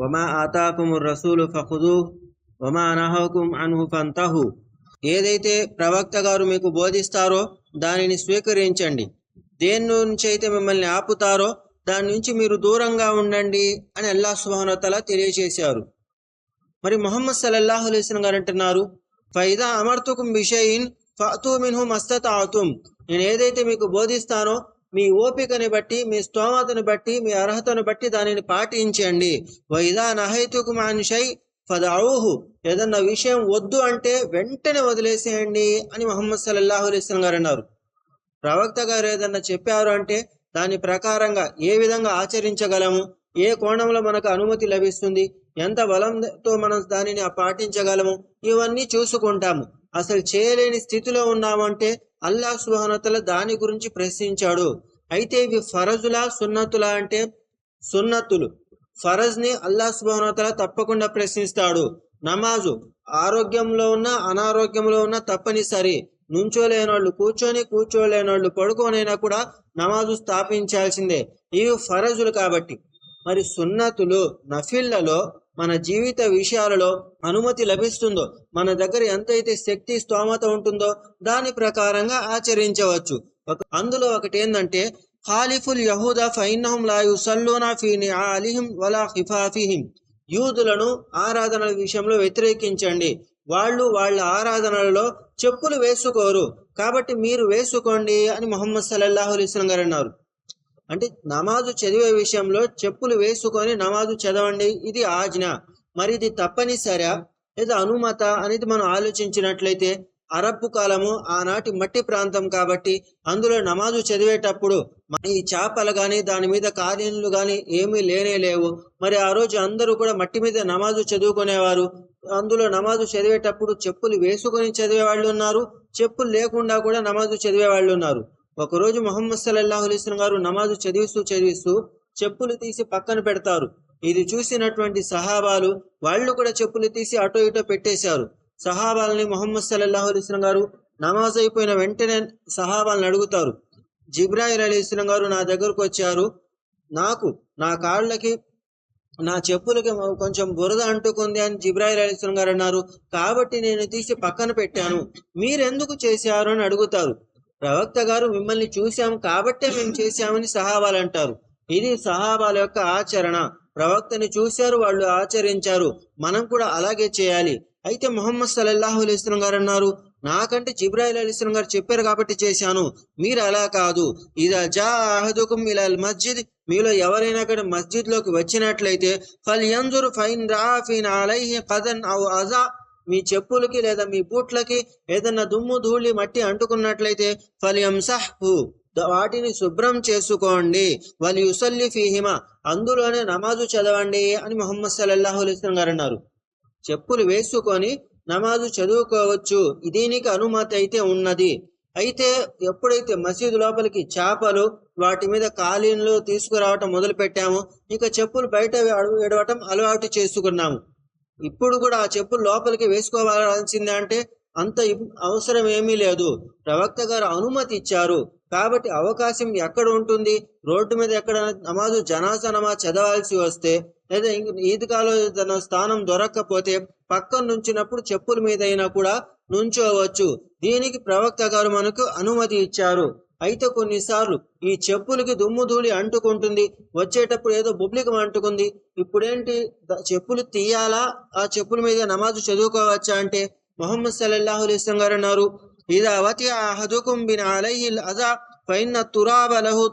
వమా ఆతాకుము రసూలు ఫఖుదు వమా నహకుం అన్హు ఫంతహు ఏదైతే ప్రవక్త గారు మీకు బోధిస్తారో దానిని స్వీకరించండి. దేని నుంచి అయితే మిమ్మల్ని ఆపుతారో దాని నుంచి మీరు దూరంగా ఉండండి అని అల్లా సుహానతల తెలియజేశారు. మరి మొహమ్మద్ సల్లల్లాహు అలైస్లం గారు అంటున్నారు ఫైదా అమర్తుకుం బిషయిన్ ఫతూ మిన్హు మస్తతాతుం. నేను ఏదైతే మీకు బోధిస్తానో మీ ఓపికని బట్టి మీ స్తోమతను బట్టి మీ అర్హతను బట్టి దానిని పాటించండి. వైదా నహైతుకు అన్ షై ఫదౌహు. ఏదన్నా విషయం వద్దు అంటే వెంటనే వదిలేసేయండి అని మొహమ్మద్ సల్లాహు అలీస్లం గారు అన్నారు. ప్రవక్త గారు ఏదన్నా చెప్పారు అంటే దాని ప్రకారంగా ఏ విధంగా ఆచరించగలము? ఏ కోణంలో మనకు అనుమతి లభిస్తుంది? ఎంత బలంతో మనం దానిని పాటించగలము? ఇవన్నీ చూసుకుంటాము. అసలు చేయలేని స్థితిలో ఉన్నామంటే అల్లాహ్ సుహానతల దాని గురించి ప్రశ్నించాడు. అయితే ఇవి ఫరజులా సున్నతులా అంటే సున్నతులు. ఫరజ్ని అల్లాహ్ సుబానతల తప్పకుండా ప్రశ్నిస్తాడు. నమాజు ఆరోగ్యంలో ఉన్న అనారోగ్యంలో ఉన్న తప్పనిసరి. నుంచోలేనోళ్ళు కూర్చొని కూర్చోలేనోళ్ళు పడుకోనైనా కూడా నమాజు స్థాపించాల్సిందే. ఇవి ఫరజులు కాబట్టి. మరి సున్నతులు నఫిళ్ళలో మన జీవిత విషయాలలో అనుమతి లభిస్తుందో మన దగ్గర ఎంతైతే శక్తి స్తోమత ఉంటుందో దాని ప్రకారంగా ఆచరించవచ్చు. అందులో ఒకటి ఏంటంటే ఖాలిఫుల్ ఫైన్హం లాయు లా ఫీని ఫీ నిఆలిహిం వలా ఖిఫాఫిహిం యూదులను ఆరాధనల విషయంలో వ్యతిరేకించండి. వాళ్ళు వాళ్ళ ఆరాధనలలో చెప్పులు వేసుకోరు. కాబట్టి మీరు వేసుకోండి అని మొహమ్మద్ సల్లల్లాహు అలైస్లం గారు అన్నారు. అంటే నమాజు చదివే విషయంలో చెప్పులు వేసుకొని నమాజు చదవండి ఇది ఆజ్ఞ. మరి ఇది తప్పనిసరా? లేదా అనుమత? అనేది మనం ఆలోచించినట్లయితే అరబ్బు కాలము ఆనాటి మట్టి ప్రాంతం కాబట్టి అందులో నమాజు చదివేటప్పుడు మరి ఈ చేపలు కానీ దాని మీద కార్యాలు కానీ ఏమీ లేనే లేవు. మరి ఆ రోజు అందరూ కూడా మట్టి మీద నమాజు చదువుకునేవారు. అందులో నమాజు చదివేటప్పుడు చెప్పులు వేసుకొని చదివే వాళ్ళు ఉన్నారు. చెప్పులు లేకుండా కూడా నమాజు చదివే వాళ్ళు ఉన్నారు. ఒకరోజు మొహమ్మద్ సల్లల్లాహు అలైస్లం గారు నమాజు చదివిస్తూ చదివిస్తూ చెప్పులు తీసి పక్కన పెడతారు. ఇది చూసినటువంటి సహాబాలు వాళ్ళు కూడా చెప్పులు తీసి అటో ఇటో పెట్టేశారు. సహాబాలని మొహమ్మద్ సల్లల్లాహు అలైస్లం గారు నమాజ్ అయిపోయిన వెంటనే సహాబాలను అడుగుతారు. జిబ్రాయిల్ అలీస్లం గారు నా దగ్గరకు వచ్చారు. నాకు నా కాళ్ళకి నా చెప్పులకి కొంచెం బురద అంటుకుంది అని జిబ్రాయిల్ అలీస్లం గారు అన్నారు. కాబట్టి నేను తీసి పక్కన పెట్టాను. మీరెందుకు చేశారు అని అడుగుతారు. ప్రవక్త గారు మిమ్మల్ని చూశాము కాబట్టే మేము చేశామని సహాబాలు అంటారు. ఇది సహాబాల యొక్క ఆచరణ. ప్రవక్తని చూశారు వాళ్ళు ఆచరించారు. మనం కూడా అలాగే చేయాలి. అయితే మొహమ్మద్ సల్లల్లాహు అలైస్లం గారు అన్నారు నాకంటే జిబ్రాయిల్ అలీస్లం గారు చెప్పారు కాబట్టి చేశాను. మీరు అలా కాదు. ఇదా జా అహదుకుం ఇలాల్ మస్జిద్. మీలో ఎవరైనా కానీ మస్జిద్లోకి వచ్చినట్లయితే ఫల్ యంజురు ఫైన్ రాఫిన్ అలైహి కదన్ ఔ అజా మీ చెప్పులకి లేదా మీ బూట్లకి ఏదన్నా దుమ్ము ధూళి మట్టి అంటుకున్నట్లయితే ఫలియంసహు వాటిని శుభ్రం చేసుకోండి. వాళ్ళు యుసల్లి ఫీహిమ అందులోనే నమాజు చదవండి అని మొహమ్మద్ సల్లల్లాహు అలైస్లం గారు అన్నారు. చెప్పులు వేసుకొని నమాజు చదువుకోవచ్చు. దీనికి అనుమతి అయితే ఉన్నది. అయితే ఎప్పుడైతే మసీదు లోపలికి చేపలు వాటి మీద కాలీన్లు తీసుకురావటం మొదలు పెట్టాము ఇక చెప్పులు బయట విడవటం అలవాటు చేసుకున్నాము. ఇప్పుడు కూడా ఆ చెప్పులు లోపలికి వేసుకోవాల్సిందే అంటే అంత అవసరం ఏమీ లేదు. ప్రవక్త గారు అనుమతి ఇచ్చారు కాబట్టి అవకాశం ఎక్కడ ఉంటుంది? రోడ్డు మీద ఎక్కడ నమాజు జనాసా నమాజ్ చదవాల్సి వస్తే లేదా ఈద్గాలో తన స్థానం దొరక్కపోతే పక్కన నుంచినప్పుడు చెప్పుల మీద అయినా కూడా నుంచోవచ్చు. దీనికి ప్రవక్త గారు మనకు అనుమతి ఇచ్చారు. అయితే కొన్నిసార్లు ఈ చెప్పులకి దుమ్ము ధూళి అంటుకుంటుంది. వచ్చేటప్పుడు ఏదో బుబ్లికం అంటుకుంది. ఇప్పుడేంటి? చెప్పులు తీయాలా? ఆ చెప్పుల మీద నమాజు చదువుకోవచ్చా అంటే మొహమ్మద్ సల్లల్లాహు అలైస్లం గారు అన్నారు. ఇదా వతి అహదుకుం బిన్ అలైహిల్ అజా పైన తురాబ లహు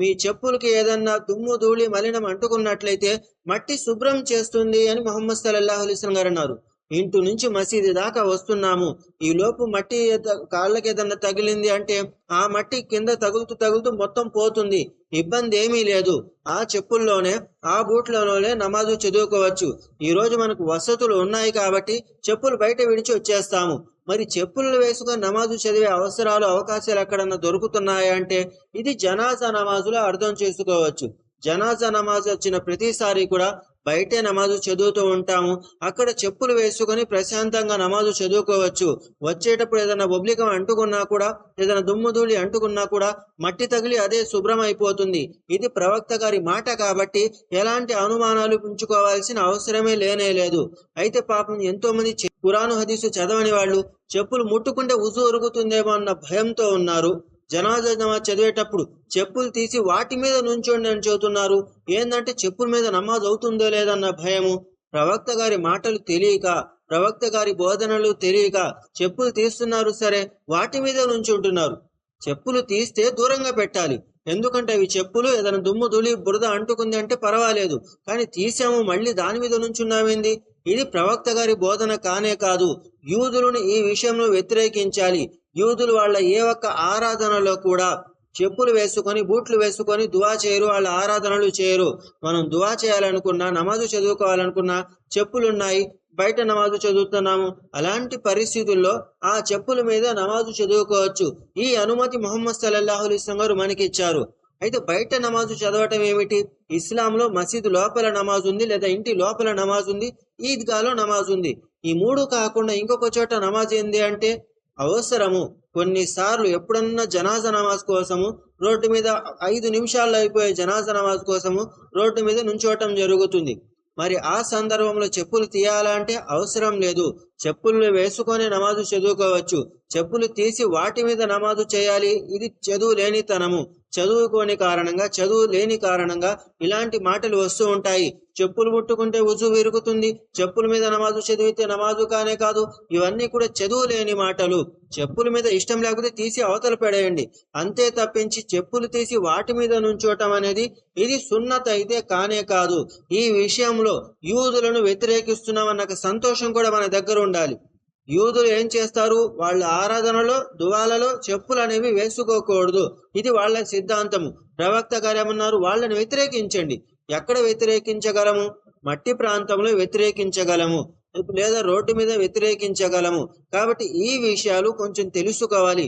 మీ చెప్పులకి ఏదన్నా దుమ్ము ధూళి మలినం అంటుకున్నట్లయితే మట్టి శుభ్రం చేస్తుంది అని మొహమ్మద్ సల్లల్లాహు అలైస్లం గారు అన్నారు. ఇంటి నుంచి మసీదు దాకా వస్తున్నాము. ఈ లోపు మట్టి కాళ్ళకి ఏదన్నా తగిలింది అంటే ఆ మట్టి కింద తగులుతూ తగులుతూ మొత్తం పోతుంది. ఇబ్బంది ఏమీ లేదు. ఆ చెప్పుల్లోనే ఆ బూట్లలోనే నమాజు చదువుకోవచ్చు. ఈ రోజు మనకు వసతులు ఉన్నాయి కాబట్టి చెప్పులు బయట విడిచి వచ్చేస్తాము. మరి చెప్పులు వేసుకొని నమాజు చదివే అవసరాలు అవకాశాలు ఎక్కడన్నా దొరుకుతున్నాయా అంటే ఇది జనాజా నమాజులో అర్థం చేసుకోవచ్చు. జనాజా నమాజ్ వచ్చిన ప్రతిసారి కూడా బయటే నమాజు చదువుతూ ఉంటాము. అక్కడ చెప్పులు వేసుకొని ప్రశాంతంగా నమాజు చదువుకోవచ్చు. వచ్చేటప్పుడు ఏదైనా ఒబ్లికం అంటుకున్నా కూడా ఏదైనా దుమ్ము ధూళి అంటుకున్నా కూడా మట్టి తగిలి అదే శుభ్రం అయిపోతుంది ఇది ప్రవక్త గారి మాట కాబట్టి ఎలాంటి అనుమానాలు ఉంచుకోవాల్సిన అవసరమే లేనే లేదు. అయితే పాపం ఎంతో మంది కురాను హదీసు చదవని వాళ్ళు చెప్పులు ముట్టుకుంటే ఉజు ఒరుగుతుందేమో అన్న భయంతో ఉన్నారు. జనాజా నమాజ్ చదివేటప్పుడు చెప్పులు తీసి వాటి మీద నుంచోండి అని చెబుతున్నారు. ఏందంటే చెప్పుల మీద నమాజ్ అవుతుందో లేదన్న భయము. ప్రవక్త గారి మాటలు తెలియక ప్రవక్త గారి బోధనలు తెలియక చెప్పులు తీస్తున్నారు సరే వాటి మీద నుంచుంటున్నారు చెప్పులు తీస్తే దూరంగా పెట్టాలి. ఎందుకంటే అవి చెప్పులు ఏదైనా దుమ్ము దులి బురద అంటుకుంది అంటే పర్వాలేదు. కానీ తీసాము మళ్ళీ దాని మీద నుంచున్నామేంది? ఇది ప్రవక్త గారి బోధన కానే కాదు. యూదులను ఈ విషయంలో వ్యతిరేకించాలి. యూదులు వాళ్ళ ఏ ఒక్క ఆరాధనలో కూడా చెప్పులు వేసుకొని బూట్లు వేసుకొని దువా చేయరు వాళ్ళ ఆరాధనలు చేయరు. మనం దువా చేయాలనుకున్నా నమాజు చదువుకోవాలనుకున్నా చెప్పులున్నాయి. బయట నమాజు చదువుతున్నాము. అలాంటి పరిస్థితుల్లో ఆ చెప్పుల మీద నమాజు చదువుకోవచ్చు. ఈ అనుమతి మొహమ్మద్ సల్లాహులిస్లం గారు మనకి ఇచ్చారు అయితే బయట నమాజు చదవటం ఏమిటి? ఇస్లాంలో మసీదు లోపల నమాజ్ ఉంది లేదా ఇంటి లోపల నమాజ్ ఉంది ఈద్గాలో నమాజ్ ఉంది ఈ మూడు కాకుండా ఇంకొక చోట నమాజ్ ఏంది అంటే అవసరము. కొన్నిసార్లు ఎప్పుడన్నా జనాజా నమాజ్ కోసము రోడ్డు మీద ఐదు నిమిషాల్లో అయిపోయే జనాజా నమాజ్ కోసము రోడ్డు మీద నుంచోవటం జరుగుతుంది. మరి ఆ సందర్భంలో చెప్పులు తీయాలంటే అవసరం లేదు. చెప్పులు వేసుకొని నమాజు చదువుకోవచ్చు. చెప్పులు తీసి వాటి మీద నమాజు చేయాలి. ఇది చదువు లేనితనము. చదువుకోని కారణంగా చదువు లేని కారణంగా ఇలాంటి మాటలు వస్తూ ఉంటాయి. చెప్పులు ముట్టుకుంటే ఉజు విరుగుతుంది. చెప్పుల మీద నమాజు చదివితే నమాజు కానే కాదు. ఇవన్నీ కూడా చదువు లేని మాటలు. చెప్పుల మీద ఇష్టం లేకపోతే తీసి అవతల పెడేయండి. అంతే తప్పించి చెప్పులు తీసి వాటి మీద నుంచోటం అనేది ఇది సున్నత అయితే కానే కాదు. ఈ విషయంలో యూదులను వ్యతిరేకిస్తున్నామన్న ఒక సంతోషం కూడా మన దగ్గర ఉండాలి. యూదులు ఏం చేస్తారు? వాళ్ళ ఆరాధనలో దువాలలో చెప్పులు అనేవి వేసుకోకూడదు. ఇది వాళ్ళ సిద్ధాంతము. ప్రవక్త గారు ఏమన్నారు? వాళ్ళని వ్యతిరేకించండి. ఎక్కడ వ్యతిరేకించగలము? మట్టి ప్రాంతంలో వ్యతిరేకించగలము. లేదా రోడ్డు మీద వ్యతిరేకించగలము. కాబట్టి ఈ విషయాలు కొంచెం తెలుసుకోవాలి.